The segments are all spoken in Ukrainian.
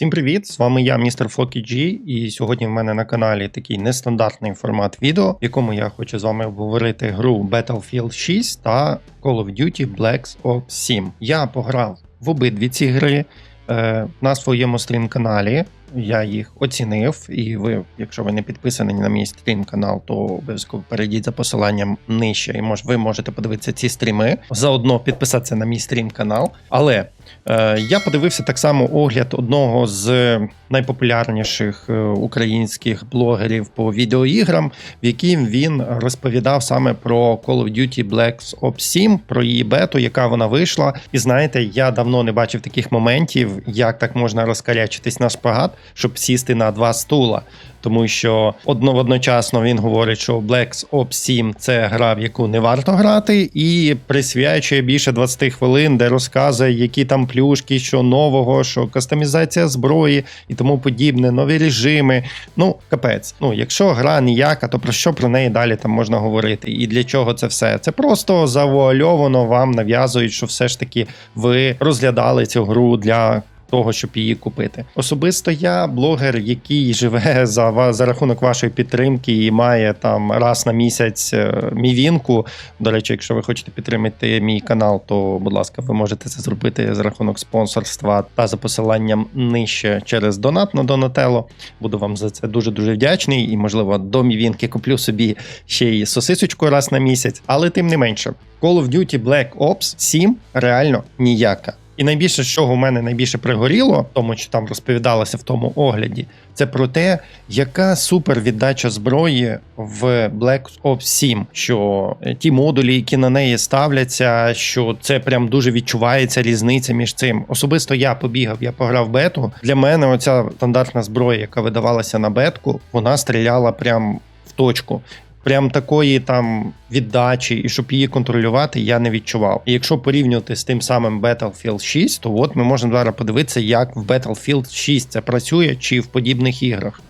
Всім привіт! З вами я, містер Флокі G, і сьогодні в мене на каналі такий нестандартний формат відео, в якому я хочу з вами обговорити гру Battlefield 6 та Call of Duty Black Ops 7. Я пограв в обидві ці гри е, на своєму стрім-каналі. Я їх оцінив, і ви, якщо ви не підписані на мій стрім-канал, то обов'язково перейдіть за посиланням нижче, і мож, ви можете подивитися ці стріми. Заодно підписатися на мій стрім-канал. Але е, я подивився так само огляд одного з найпопулярніших е, українських блогерів по відеоіграм, в яким він розповідав саме про Call of Duty Black Ops 7, про її бету, яка вона вийшла. І знаєте, я давно не бачив таких моментів, як так можна розкарячитись на шпагат, щоб сісти на два стула. Тому що одно одночасно він говорить, що Black Ops 7 це гра, в яку не варто грати, і присвячує більше 20 хвилин, де розказує, які там плюшки, що нового, що кастомізація зброї і тому подібне, нові режими. Ну, капець. Ну, якщо гра ніяка, то про що про неї далі там можна говорити? І для чого це все? Це просто завуальовано вам нав'язують, що все ж таки ви розглядали цю гру для того, щоб її купити. Особисто я блогер, який живе за за рахунок вашої підтримки і має там раз на місяць е, мівінку. До речі, якщо ви хочете підтримати мій канал, то будь ласка, ви можете це зробити за рахунок спонсорства та за посиланням нижче через донат на Донателло. Буду вам за це дуже дуже вдячний. І, можливо, до мівінки куплю собі ще й сосисочку раз на місяць. Але тим не менше, Call of Duty Black Ops 7 реально ніяка. І найбільше, чого в мене найбільше пригоріло, тому що там розповідалося в тому огляді, це про те, яка супер віддача зброї в Black Ops 7, що е, ті модулі, які на неї ставляться, що це прям дуже відчувається різниця між цим. Особисто я побігав, я пограв бету. Для мене оця стандартна зброя, яка видавалася на бетку, вона стріляла прям точку. Прям такої там віддачі, і щоб її контролювати, я не відчував. І якщо порівнювати з тим самим Battlefield 6, то от ми можемо зараз подивитися, як в Battlefield 6 це працює чи в подібних іграх.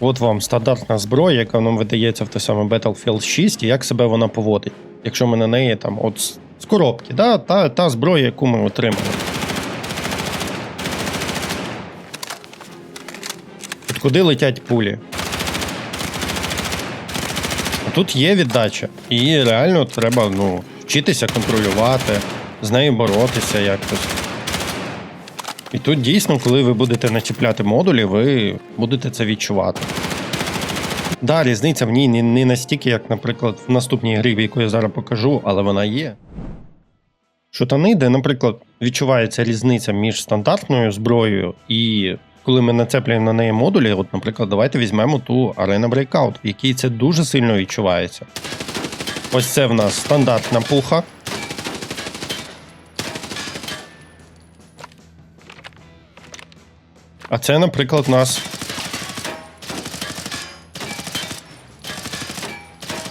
От вам стандартна зброя, яка нам видається в той самий Battlefield 6, і як себе вона поводить. Якщо ми на неї там, от з- коробки, да, та, та зброя, яку ми отримали. От куди летять пулі? Тут є віддача, і реально треба ну, вчитися контролювати, з нею боротися якось. І тут дійсно, коли ви будете начіпляти модулі, ви будете це відчувати. Да, різниця в ній не, настільки, як, наприклад, в наступній грі, в яку я зараз покажу, але вона є. Шутани, де, наприклад, відчувається різниця між стандартною зброєю і коли ми нацеплюємо на неї модулі, от, наприклад, давайте візьмемо ту Arena Breakout, в якій це дуже сильно відчувається. Ось це в нас стандартна пуха. А це, наприклад, у нас.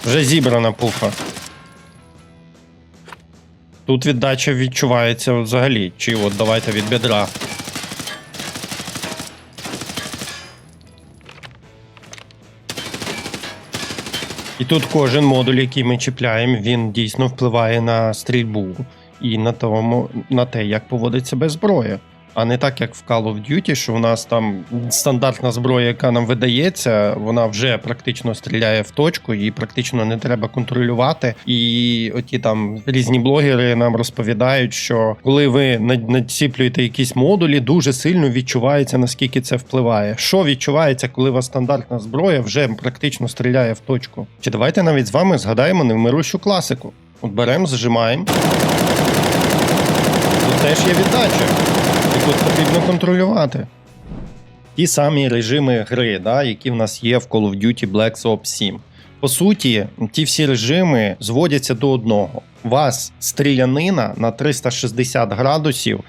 Вже зібрана пуха. Тут віддача відчувається взагалі. Чи от давайте від бедра. І тут кожен модуль, який ми чіпляємо, він дійсно впливає на стрільбу і на тому, на те, як поводить себе зброя. А не так, як в Call of Duty, що у нас там стандартна зброя, яка нам видається, вона вже практично стріляє в точку, її практично не треба контролювати. І оті там різні блогери нам розповідають, що коли ви на- націплюєте якісь модулі, дуже сильно відчувається, наскільки це впливає. Що відчувається, коли у вас стандартна зброя вже практично стріляє в точку? Чи давайте навіть з вами згадаємо невмирущу класику? От беремо, зажимаємо. Тут теж є віддача яку потрібно контролювати. Ті самі режими гри, да, які в нас є в Call of Duty Black Ops 7. По суті, ті всі режими зводяться до одного. Вас стрілянина на 360 градусів,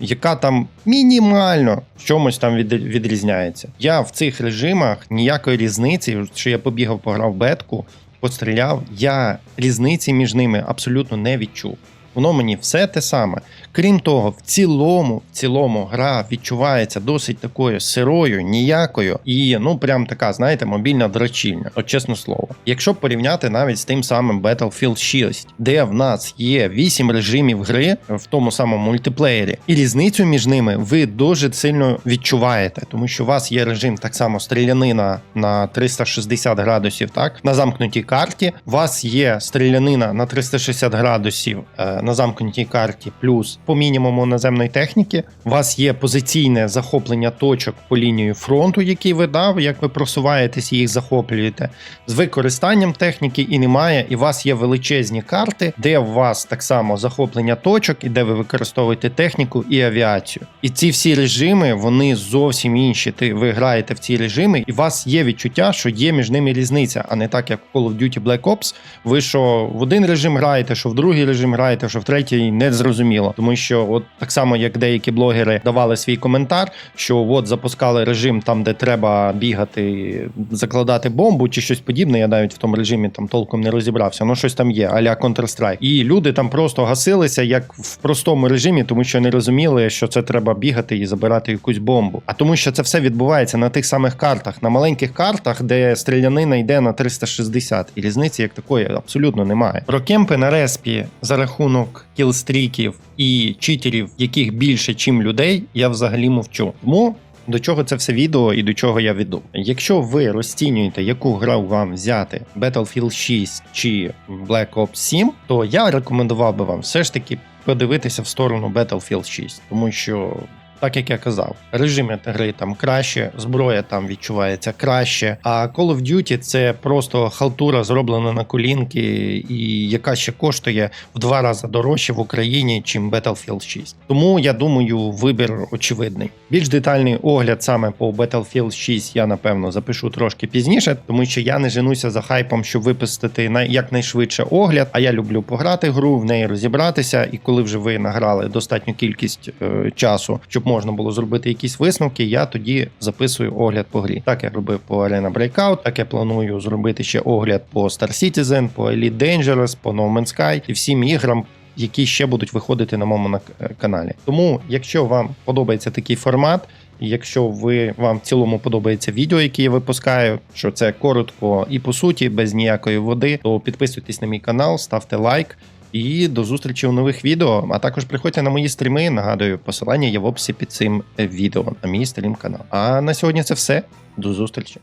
яка там мінімально чомусь там від, відрізняється. Я в цих режимах ніякої різниці, що я побігав, пограв бетку, постріляв, я різниці між ними абсолютно не відчув. Воно мені все те саме. Крім того, в цілому, в цілому гра відчувається досить такою сирою, ніякою і ну прям така, знаєте, мобільна дрочільня, от чесне слово. Якщо порівняти навіть з тим самим Battlefield 6, де в нас є 8 режимів гри в тому самому мультиплеєрі, і різницю між ними ви дуже сильно відчуваєте, тому що у вас є режим так само стрілянина на 360 градусів, так на замкнутій карті. У вас є стрілянина на 360 градусів е, на замкнутій карті, плюс по мінімуму наземної техніки. У вас є позиційне захоплення точок по лінії фронту, який ви дав, як ви просуваєтесь і їх захоплюєте, з використанням техніки і немає. І у вас є величезні карти, де у вас так само захоплення точок, і де ви використовуєте техніку і авіацію. І ці всі режими вони зовсім інші. Ти ви граєте в ці режими, і у вас є відчуття, що є між ними різниця, а не так, як в Call of Duty Black Ops. Ви що в один режим граєте, що в другий режим граєте, що в третій не зрозуміло. Тому що, от так само як деякі блогери давали свій коментар, що от запускали режим там, де треба бігати, закладати бомбу чи щось подібне. Я навіть в тому режимі там толком не розібрався. Ну щось там є, аля Counter-Strike. І люди там просто гасилися як в простому режимі, тому що не розуміли, що це треба бігати і забирати якусь бомбу. А тому, що це все відбувається на тих самих картах, на маленьких картах, де стрілянина йде на 360, і різниці як такої абсолютно немає. Про кемпи на респі за рахунок кілстріків і читерів, яких більше, чим людей, я взагалі мовчу. Тому до чого це все відео і до чого я веду? Якщо ви розцінюєте, яку гру вам взяти Battlefield 6 чи Black Ops 7, то я рекомендував би вам все ж таки подивитися в сторону Battlefield 6, тому що. Так як я казав, режими гри там краще, зброя там відчувається краще. А Call of Duty це просто халтура зроблена на колінки, і яка ще коштує в два рази дорожче в Україні, чим Battlefield 6. Тому я думаю, вибір очевидний. Більш детальний огляд саме по Battlefield 6 я напевно запишу трошки пізніше, тому що я не женуся за хайпом, щоб випустити на якнайшвидше огляд. А я люблю пограти гру, в неї розібратися. І коли вже ви награли достатню кількість е, часу, щоб можна було зробити якісь висновки, я тоді записую огляд по грі. Так я робив по Arena Breakout, так я планую зробити ще огляд по Star Citizen, по Elite Dangerous, по No Man's Sky і всім іграм. Які ще будуть виходити на моєму каналі. Тому, якщо вам подобається такий формат, якщо ви вам в цілому подобається відео, яке я випускаю, що це коротко і по суті, без ніякої води, то підписуйтесь на мій канал, ставте лайк. І до зустрічі у нових відео. А також приходьте на мої стріми. Нагадую, посилання є в описі під цим відео на мій стрім канал. А на сьогодні це все. До зустрічі.